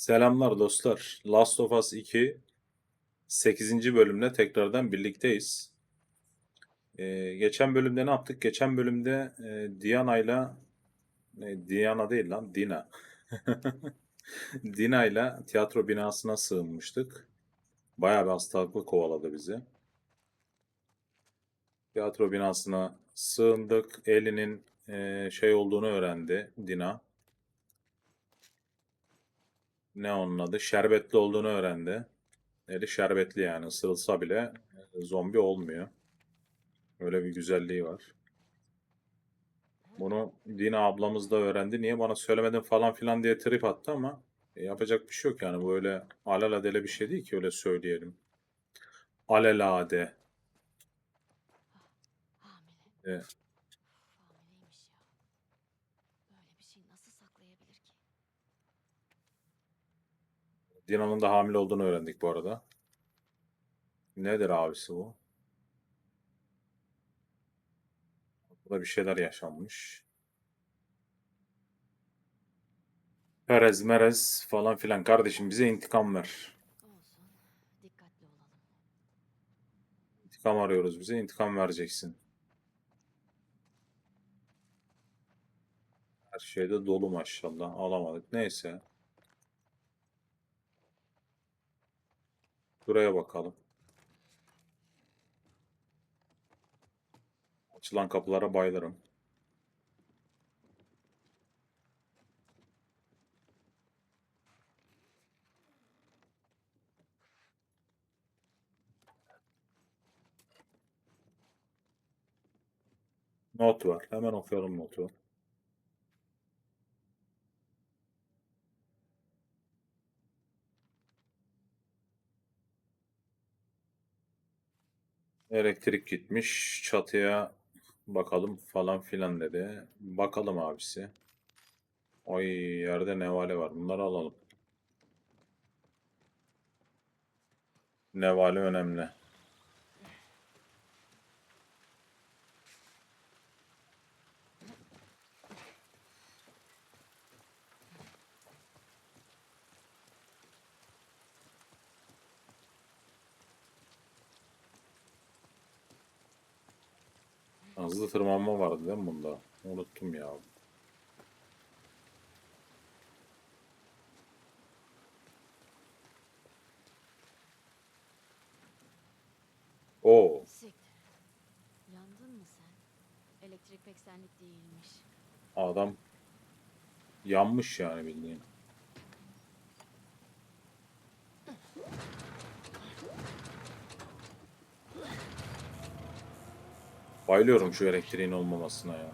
Selamlar dostlar. Last of Us 2 8. bölümle tekrardan birlikteyiz. Ee, geçen bölümde ne yaptık? Geçen bölümde e, Diana'yla ne, Diana değil lan Dina. Dina'yla tiyatro binasına sığınmıştık. Bayağı bir hastalıklı kovaladı bizi. Tiyatro binasına sığındık. Ellie'nin e, şey olduğunu öğrendi Dina. Ne onun adı? Şerbetli olduğunu öğrendi. Eli şerbetli yani ısırılsa bile e, zombi olmuyor. Öyle bir güzelliği var. Bunu Dina ablamız da öğrendi. Niye bana söylemedin falan filan diye trip attı ama e, yapacak bir şey yok yani. Bu öyle alelade bir şey değil ki öyle söyleyelim. Alelade. Hamile. Evet. Hamileymiş ya. Böyle bir şey nasıl saklayabilir ki? Dina'nın da hamile olduğunu öğrendik bu arada. Nedir abisi bu? Burada bir şeyler yaşanmış. Perez merez falan filan. Kardeşim bize intikam ver. İntikam arıyoruz bize. intikam vereceksin. Her şeyde dolu maşallah. Alamadık. Neyse. Buraya bakalım. Açılan kapılara bayılırım. Not var. Hemen okuyalım notu. Elektrik gitmiş. Çatıya bakalım falan filan dedi. Bakalım abisi. Ay yerde nevale var. Bunları alalım. Nevale önemli. Hızlı tırmanma vardı değil mi bunda? Unuttum ya. Oo, Siktir. Yandın mı sen? Elektrik pek senlik değilmiş. adam yanmış yani bildiğin. Bayılıyorum şu elektriğin olmamasına ya.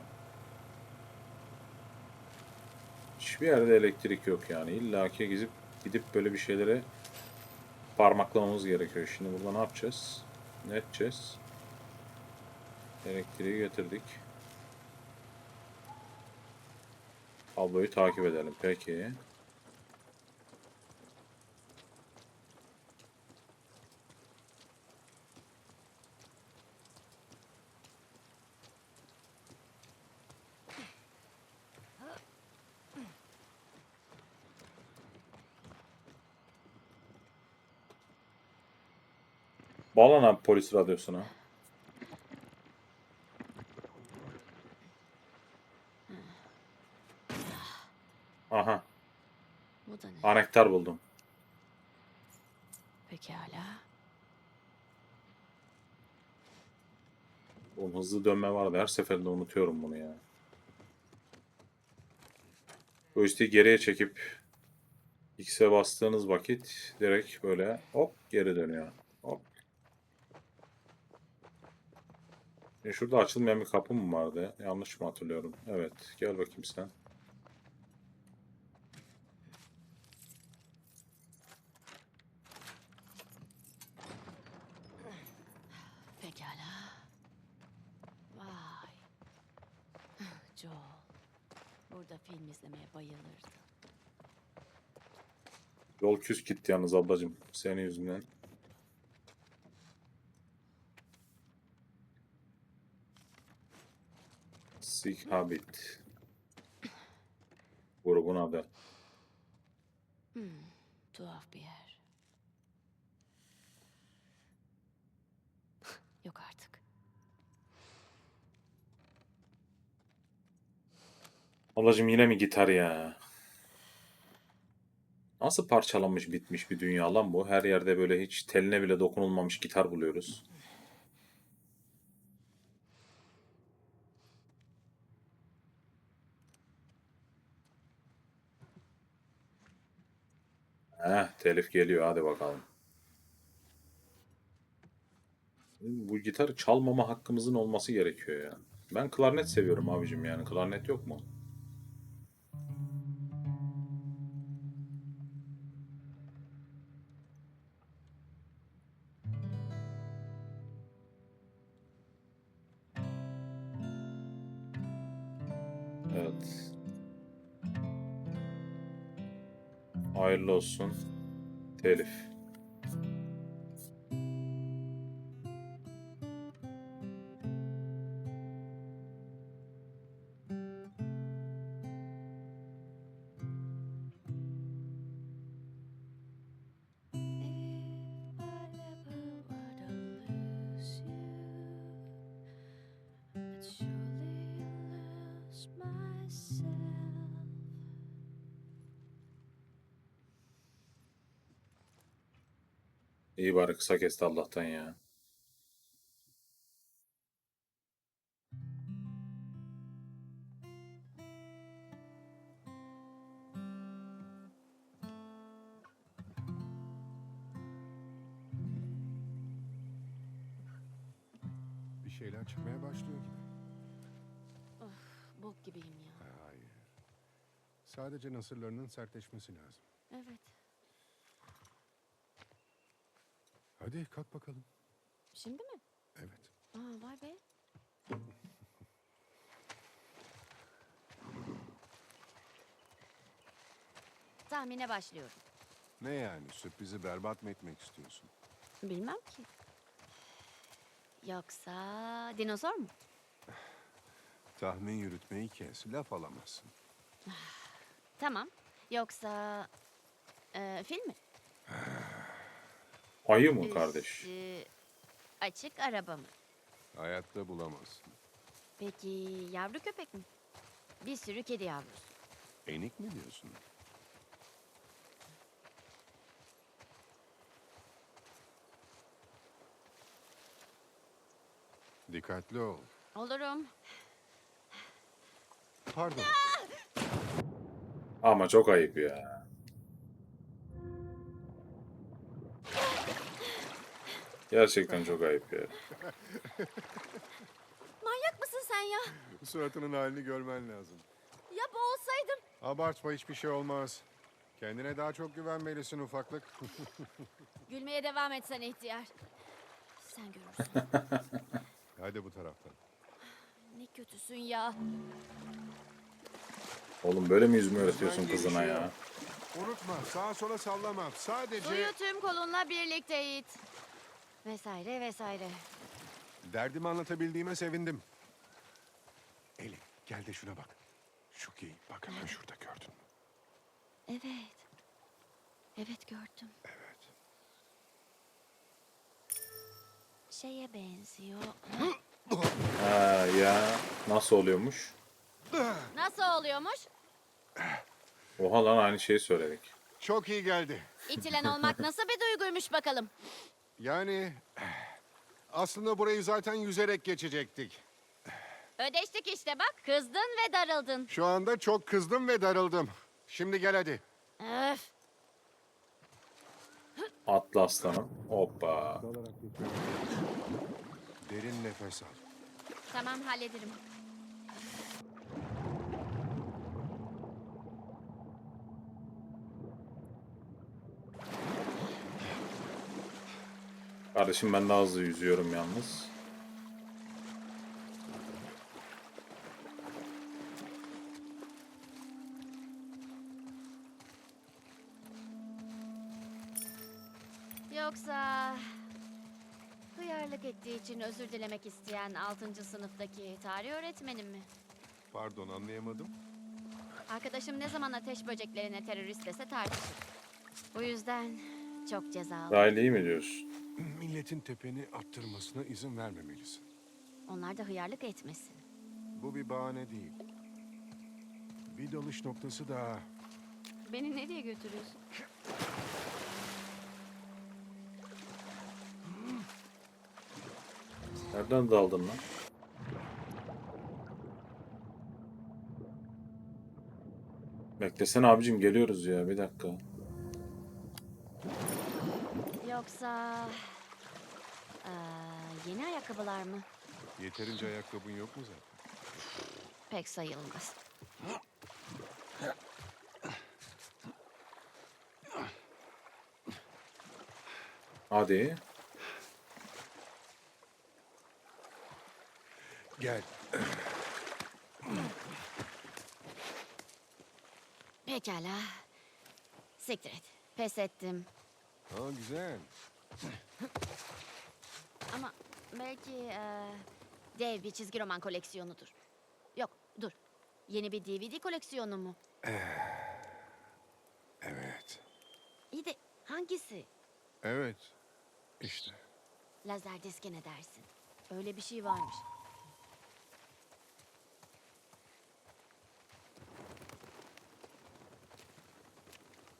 Hiçbir yerde elektrik yok yani. İlla ki gidip, gidip böyle bir şeylere parmaklamamız gerekiyor. Şimdi burada ne yapacağız? Ne edeceğiz? Elektriği getirdik. Kabloyu takip edelim. Peki. Bağlan abi polis radyosuna. Aha. Bu da ne? Anahtar buldum. Pekala. Oğlum hızlı dönme vardı. Her seferinde unutuyorum bunu ya. Joystick'i geriye çekip X'e bastığınız vakit direkt böyle hop geri dönüyor. Hop. E şurada açılmayan bir kapı mı vardı? Yanlış mı hatırlıyorum? Evet. Gel bakayım sen. Pekala. Vay. Joel. Burada film izlemeye bayılırdı. Yol küs gitti yalnız ablacığım. Senin yüzünden. Sick Habit. Grubun adı. Hmm. Tuhaf bir yer. Yok artık. Ablacım yine mi gitar ya? Nasıl parçalanmış bitmiş bir dünya lan bu? Her yerde böyle hiç teline bile dokunulmamış gitar buluyoruz. Telif geliyor hadi bakalım. Bu gitarı çalmama hakkımızın olması gerekiyor ya. Ben klarnet seviyorum abicim yani. Klarnet yok mu? Evet. Hayırlı olsun. Telif. İyi bari kısa kesti Allah'tan ya. Bir şeyler çıkmaya başlıyor gibi. Bok gibiyim ya. Hayır. Sadece nasırlarının sertleşmesi lazım. Evet. Hadi kalk bakalım. Şimdi mi? Evet. Aa vay be. Tahmine başlıyorum. Ne yani sürprizi berbat mı etmek istiyorsun? Bilmem ki. Yoksa dinozor mu? Tahmin yürütmeyi kes, laf alamazsın. Tamam. Yoksa e, fil mi? Ayı mı kardeş? Üstü açık araba mı? Hayatta bulamazsın. Peki yavru köpek mi? Bir sürü kedi yavrusu. Enik mi diyorsun? Dikkatli ol. Olurum. Pardon. Ama çok ayıp ya. Gerçekten çok ayıp ya. Manyak mısın sen ya? Suratının halini görmen lazım. Ya boğulsaydım. Abartma hiçbir şey olmaz. Kendine daha çok güvenmelisin ufaklık. Gülmeye devam etsen ihtiyar. Sen görürsün. Hadi bu taraftan. ne kötüsün ya. Oğlum böyle mi yüzme öğretiyorsun kızına ya? Unutma sağa sola sallama. Sadece Suyu tüm kolunla birlikte it. Vesaire vesaire. derdimi anlatabildiğime sevindim. Elin gel de şuna bak. Şu ki bak hemen şurada gördün mü? Evet. Evet gördüm. Evet. Şeye benziyor. Ha ya nasıl oluyormuş? Nasıl oluyormuş? Oha lan aynı şeyi söyledik. Çok iyi geldi. İtilen olmak nasıl bir duyguymuş bakalım. Yani aslında burayı zaten yüzerek geçecektik. Ödeştik işte bak. Kızdın ve darıldın. Şu anda çok kızdım ve darıldım. Şimdi gel hadi. Öf. Atlı aslanım. Hoppa. Derin nefes al. Tamam hallederim. Kardeşim ben daha hızlı yüzüyorum yalnız. Yoksa hıyarlık ettiği için özür dilemek isteyen 6. sınıftaki tarih öğretmenim mi? Pardon anlayamadım. Arkadaşım ne zaman ateş böceklerine terörist dese tartışır. Bu yüzden çok ceza aldım. Riley'i mi diyorsun? Milletin tepeni attırmasına izin vermemelisin. Onlar da hıyarlık etmesin. Bu bir bahane değil. Bir dalış noktası daha. Beni nereye götürüyorsun? Nereden daldın lan? Beklesene abicim geliyoruz ya bir dakika. Yoksa... eee, yeni ayakkabılar mı? Yeterince ayakkabın yok mu zaten? Pek sayılmaz. Hadi. Gel. Pekala. Siktir et. Pes ettim. Ha güzel. Ama belki eee, dev bir çizgi roman koleksiyonudur. Yok dur. Yeni bir DVD koleksiyonu mu? Evet. İyi de hangisi? Evet. İşte. Lazer diske ne dersin? Öyle bir şey varmış.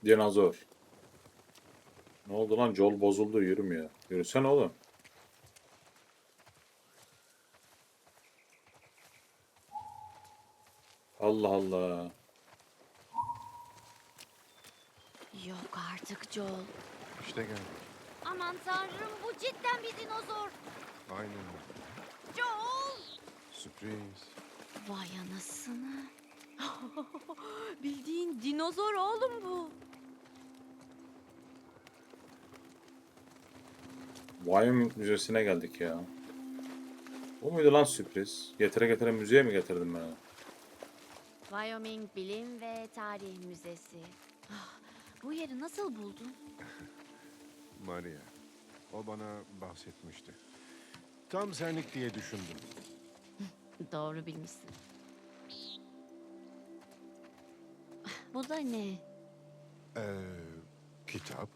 Dinozor. Ne oldu lan? Jol bozuldu yürümüyor. Yürüsene oğlum. Allah Allah. Yok artık Joel. İşte gel. Aman tanrım bu cidden bir dinozor. Aynen öyle. Joel! Sürpriz. Vay anasını. Bildiğin dinozor oğlum bu. Wyoming Müzesi'ne geldik ya. Bu muydu lan sürpriz? Getire getire müzeye mi getirdin beni? Wyoming Bilim ve Tarih Müzesi. Ah, Bu yeri nasıl buldun? Maria. O bana bahsetmişti. Tam senlik diye düşündüm. Doğru bilmişsin. Bu da ne? Ee, kitap.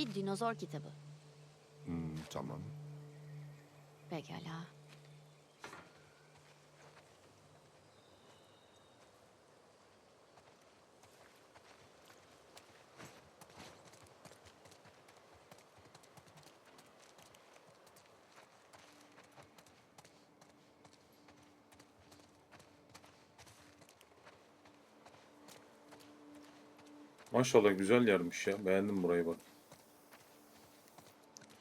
Bir dinozor kitabı. Hmm, tamam. Pekala. Maşallah güzel yermiş ya. Beğendim burayı bak.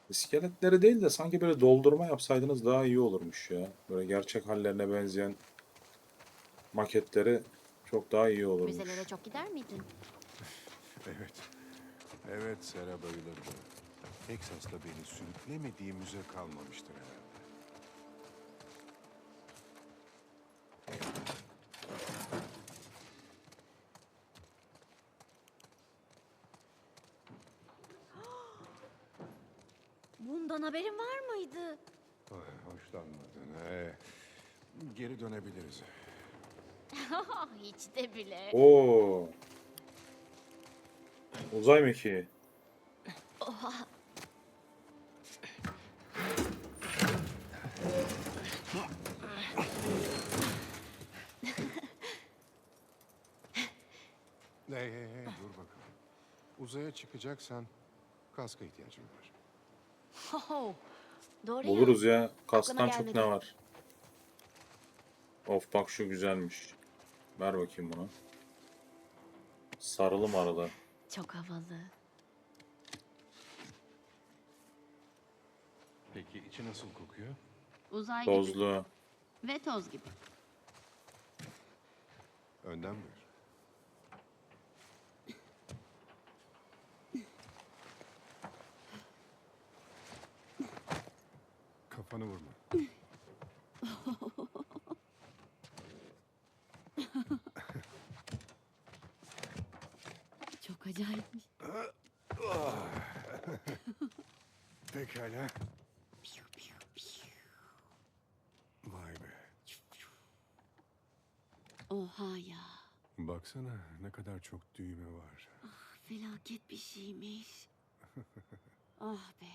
İskeletleri değil de sanki böyle doldurma yapsaydınız daha iyi olurmuş ya. Böyle gerçek hallerine benzeyen maketleri çok daha iyi olurmuş. Müzelere çok gider miydin? Evet. Evet Sera bayılırdı. Texas'ta beni sürüklemediği müze kalmamıştır herhalde. Haberin var mıydı? Ay, hoşlanmadın. Ee, geri dönebiliriz. Hiç de bile. Oo. Uzay mekiği. Hey hey hey dur bakalım. Uzaya çıkacaksan kaska ihtiyacım var. Ho, Doğru ya. Buluruz ya. Kastan Aklıma çok gelmedi. ne var. Of bak şu güzelmiş. Ver bakayım bunu. Sarılı marılı. Çok havalı. Peki içi nasıl kokuyor? Uzay gibi Tozlu. ve toz gibi. Önden buyur. Pekala. Vay be. Oha ya. Baksana ne kadar çok düğme var. felaket bir şeymiş. oh be.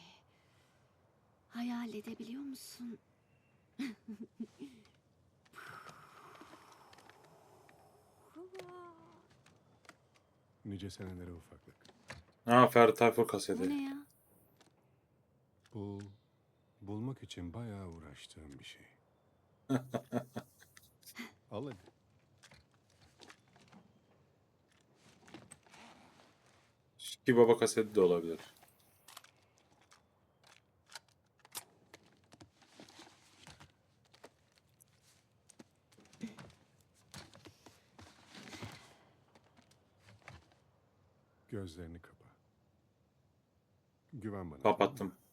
Hayal edebiliyor musun? Nice senelere ufaklık. Ha Ferdi Tayfur Bu kaseti. ne ya? Bu bulmak için bayağı uğraştığım bir şey. Al hadi. Şiki Baba kaseti de olabilir. Gözlerini kapa. Güven bana. Kapattım.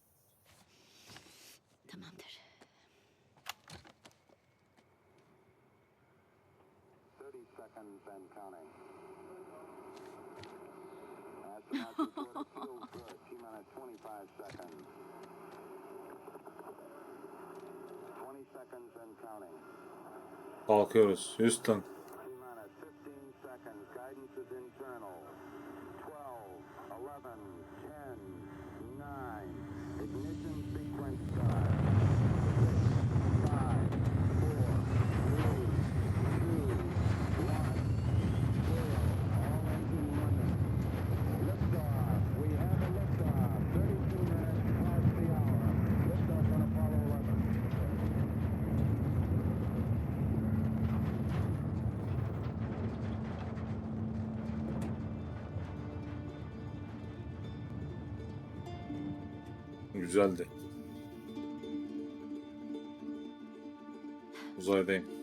Kalkıyoruz. Houston. Güzeldi. Uzaydayım.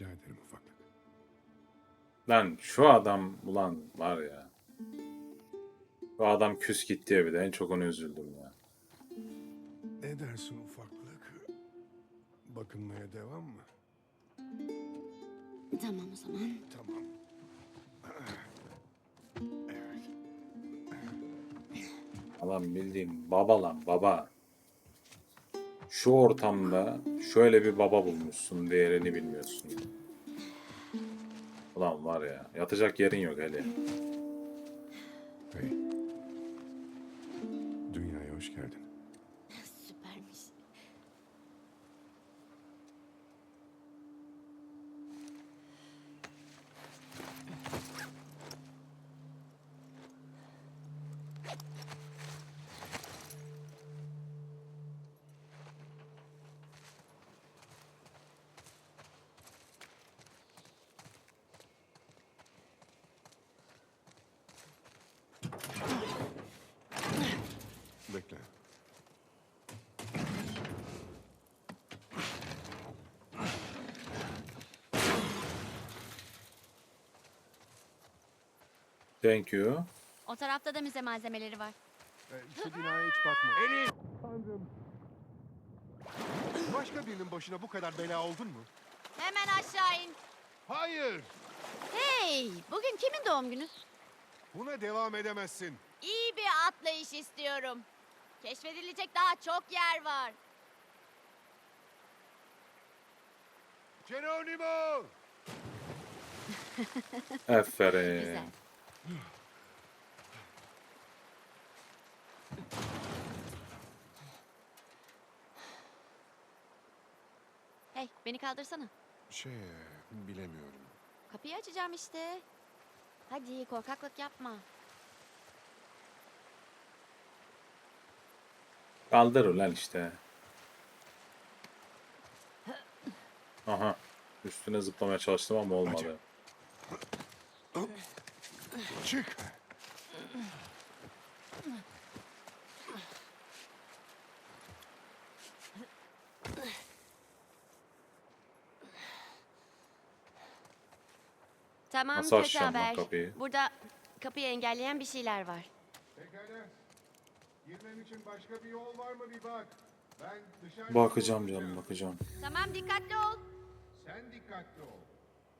Rica ederim ufaklık. Lan şu adam ulan var ya. Şu adam küs gitti ya bir de en çok ona üzüldüm ya. Ne dersin ufaklık? Bakınmaya devam mı? Tamam o zaman. Tamam. Evet. Adam bildiğin baba lan baba. Şu ortamda şöyle bir baba bulmuşsun değerini bilmiyorsun. Ulan var ya yatacak yerin yok hele. Hey. Thank you. O tarafta da müze malzemeleri var. Ee, şu binaya hiç bakma. Elif! Tanrım. Başka birinin başına bu kadar bela oldun mu? Hemen aşağı in. Hayır! Hey, bugün kimin doğum günü? Buna devam edemezsin. İyi bir atlayış istiyorum. Keşfedilecek daha çok yer var. Geronimo! Aferin. Güzel. Hey, beni kaldırsana. Şey, bilemiyorum. Kapıyı açacağım işte. Hadi korkaklık yapma. Kaldır ulan işte. Aha. Üstüne zıplamaya çalıştım ama olmadı. Çık. Tamam kötü haber. kapıyı? Burada kapıyı engelleyen bir şeyler var. Pekala. Girmem için başka bir yol var mı bir bak. Ben dışarı... Bakacağım canım bakacağım. Tamam dikkatli ol. Sen dikkatli ol.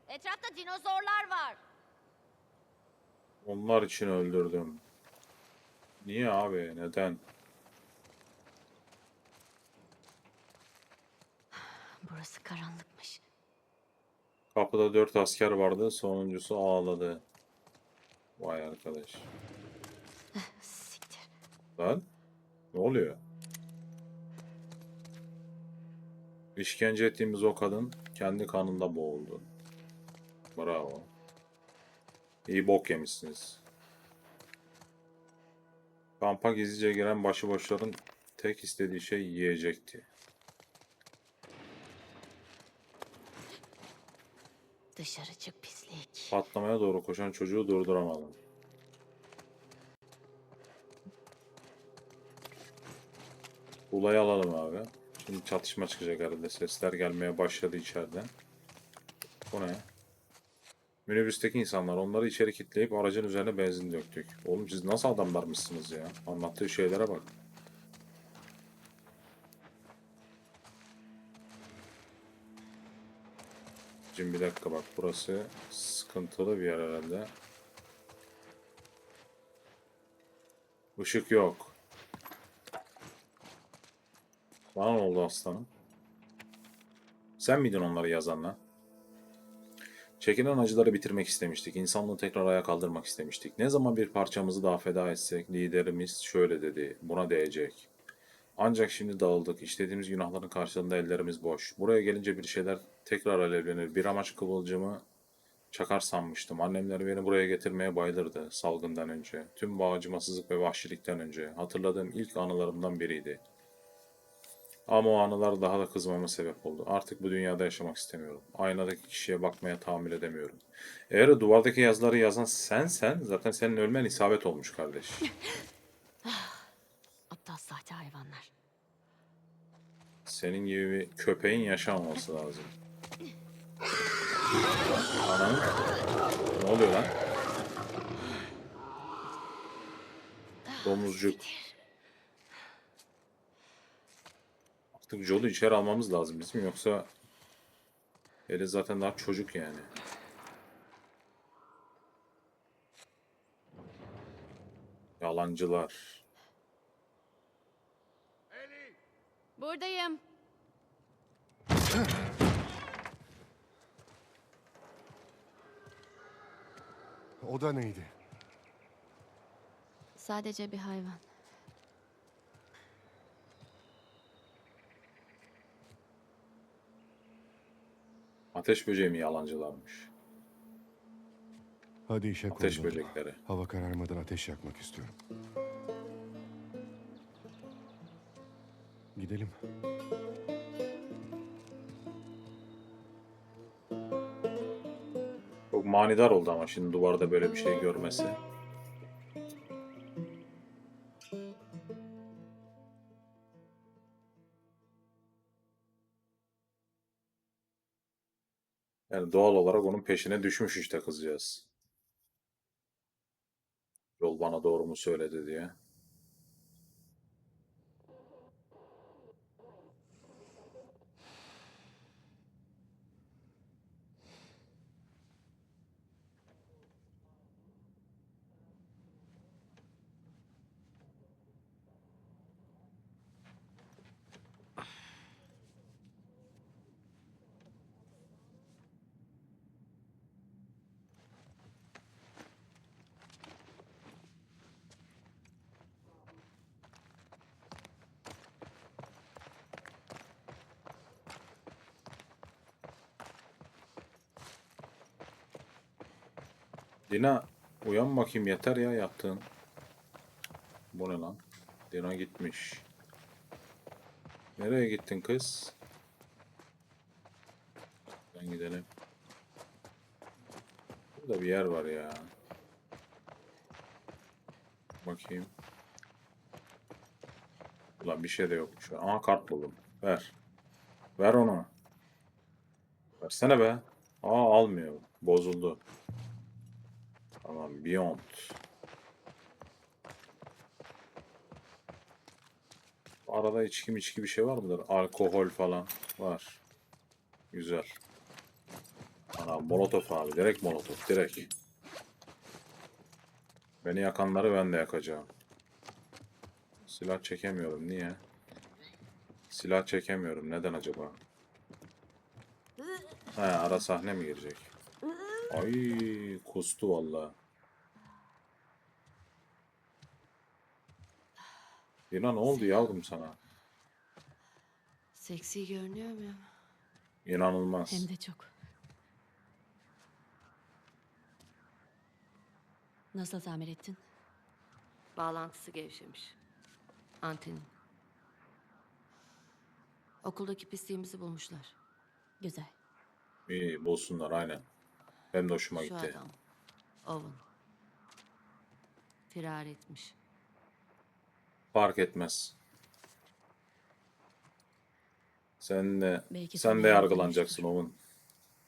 Etrafta dinozorlar var. Onlar için öldürdüm. Niye abi? Neden? Burası karanlıkmış. Kapıda dört asker vardı. Sonuncusu ağladı. Vay arkadaş. Siktir. Lan? Ne oluyor? İşkence ettiğimiz o kadın kendi kanında boğuldu. Bravo. İyi bok yemişsiniz. Kampa gizlice giren başıboşların tek istediği şey yiyecekti. Dışarı çık pislik. Patlamaya doğru koşan çocuğu durduramadım. Ulayı alalım abi. Şimdi çatışma çıkacak herhalde. Sesler gelmeye başladı içeriden. Bu ne? Minibüsteki insanlar onları içeri kilitleyip aracın üzerine benzin döktük. Oğlum siz nasıl adamlarmışsınız ya? Anlattığı şeylere bak. Şimdi bir dakika bak burası sıkıntılı bir yer herhalde. Işık yok. Bana ne oldu aslanım? Sen miydin onları yazan lan? Çekilen acıları bitirmek istemiştik. İnsanlığı tekrar ayağa kaldırmak istemiştik. Ne zaman bir parçamızı daha feda etsek liderimiz şöyle dedi. Buna değecek. Ancak şimdi dağıldık. İşlediğimiz günahların karşılığında ellerimiz boş. Buraya gelince bir şeyler tekrar alevlenir. Bir amaç kıvılcımı çakar sanmıştım. Annemler beni buraya getirmeye bayılırdı salgından önce. Tüm bu acımasızlık ve vahşilikten önce. Hatırladığım ilk anılarımdan biriydi. Ama o anılar daha da kızmama sebep oldu. Artık bu dünyada yaşamak istemiyorum. Aynadaki kişiye bakmaya tahammül edemiyorum. Eğer duvardaki yazıları yazan sensen zaten senin ölmen isabet olmuş kardeş. Aptal sahte hayvanlar. Senin gibi bir köpeğin yaşamaması lazım. Anam. Ne oluyor lan? Domuzcuk. Artık Joel'u içeri almamız lazım bizim yoksa Eli zaten daha çocuk yani. Yalancılar. Buradayım. O da neydi? Sadece bir hayvan. Ateş böceği mi yalancılarmış? Hadi işe Ateş koyulalım. böcekleri. Hava kararmadan ateş yakmak istiyorum. Gidelim. Çok manidar oldu ama şimdi duvarda böyle bir şey görmesi. Doğal olarak onun peşine düşmüş işte kızcağız. Yol bana doğru mu söyledi diye. Dina uyan bakayım yeter ya yattığın. Bu ne lan? Dina gitmiş. Nereye gittin kız? Ben gidelim. Burada bir yer var ya. Bakayım. Ulan bir şey de yokmuş. Aha kart buldum. Ver. Ver onu. Versene be. Aa almıyor. Bozuldu. Tamam Beyond. Arada içki içki bir şey var mıdır? Alkohol falan var. Güzel. Ana molotof abi. Direkt molotof. Direkt. Beni yakanları ben de yakacağım. Silah çekemiyorum. Niye? Silah çekemiyorum. Neden acaba? He ara sahne mi girecek? Ay kustu valla. Lina ne oldu yavrum sana? Seksi görünüyor muyum? İnanılmaz. Hem de çok. Nasıl tamir ettin? Bağlantısı gevşemiş. Antenin. Okuldaki pisliğimizi bulmuşlar. Güzel. İyi bulsunlar aynen. Benim de hoşuma Şu gitti. adam. Owen. Firar etmiş. Fark etmez. Sen de Belki sen sana de yardım yargılanacaksın etmiştir. Oğlum.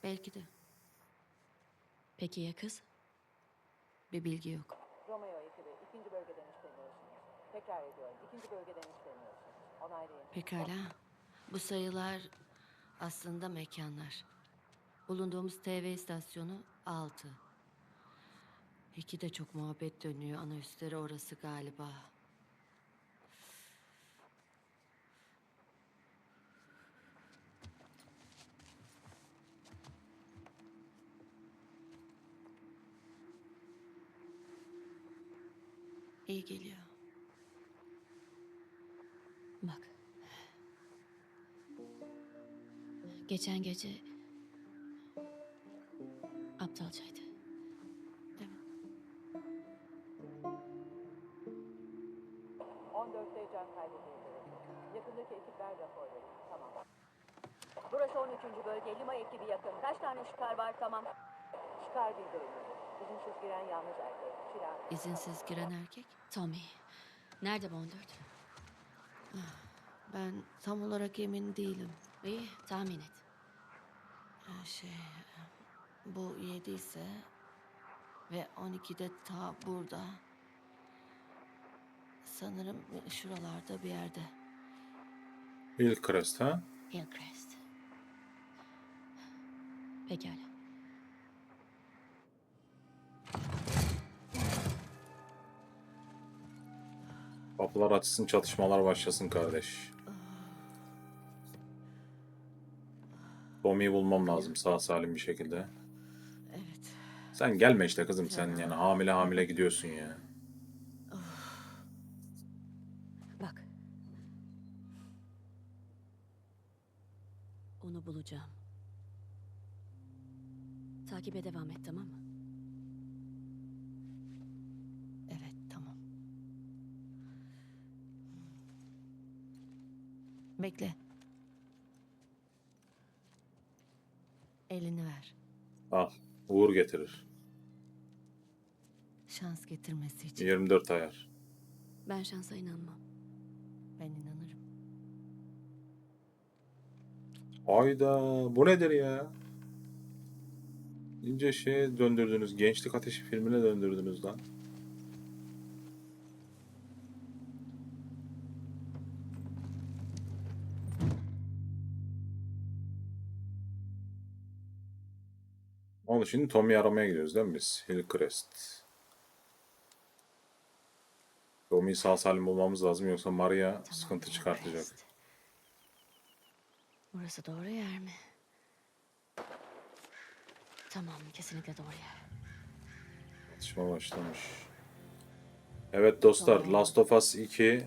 Belki de. Peki ya kız? Bir bilgi yok. Romeo ekibi ikinci bölgeden işleniyorsunuz. Tekrar ediyorum ikinci bölgeden işleniyorsunuz. Onaylayın. Pekala. Bu sayılar aslında mekanlar. Bulunduğumuz TV istasyonu 6. İki de çok muhabbet dönüyor. Ana üstleri orası galiba. İyi geliyor. Bak. Geçen gece aptalcaydı. 14'te can kaybedildi. Yakındaki ekipler rapor verin. Tamam. Burası 13. bölge. Lima ekibi yakın. Kaç tane şikar var? Tamam. Şikar bildirilmedi. İzinsiz giren yalnız erkek. İzinsiz giren erkek. Tommy. Nerede bu 14? Ben tam olarak emin değilim. İyi tahmin et. Ee, Şey, bu 7 ise ve 12 de ta burada. Sanırım şuralarda bir yerde. Hillcrest ha? Hillcrest. Pekala. Kapılar açılsın çatışmalar başlasın kardeş. Tommy'yi bulmam lazım sağ salim bir şekilde. Evet. Sen gelme işte kızım sen yani hamile hamile gidiyorsun ya. Bak. Onu bulacağım. Takibe devam et tamam mı? Evet, tamam. Bekle. Elini ver. Al. Uğur getirir. Şans getirmesi için 24 ayar. Ben şansa inanmam. ben inanırım. Ayda bu nedir ya? İnce şeye döndürdünüz. Gençlik Ateşi filmine döndürdünüz lan. Onu şimdi Tommy aramaya gidiyoruz değil mi biz? Hillcrest. Tommy'yi sağ salim bulmamız lazım yoksa Maria sıkıntı çıkartacak. Burası doğru yer mi? Tamam, kesinlikle doğru yer. Atışma başlamış. Evet dostlar. Last of Us 2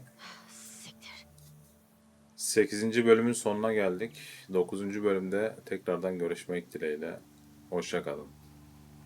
Siktir. 8. bölümün sonuna geldik. 9. bölümde tekrardan görüşmek dileğiyle. Hoşça kalın.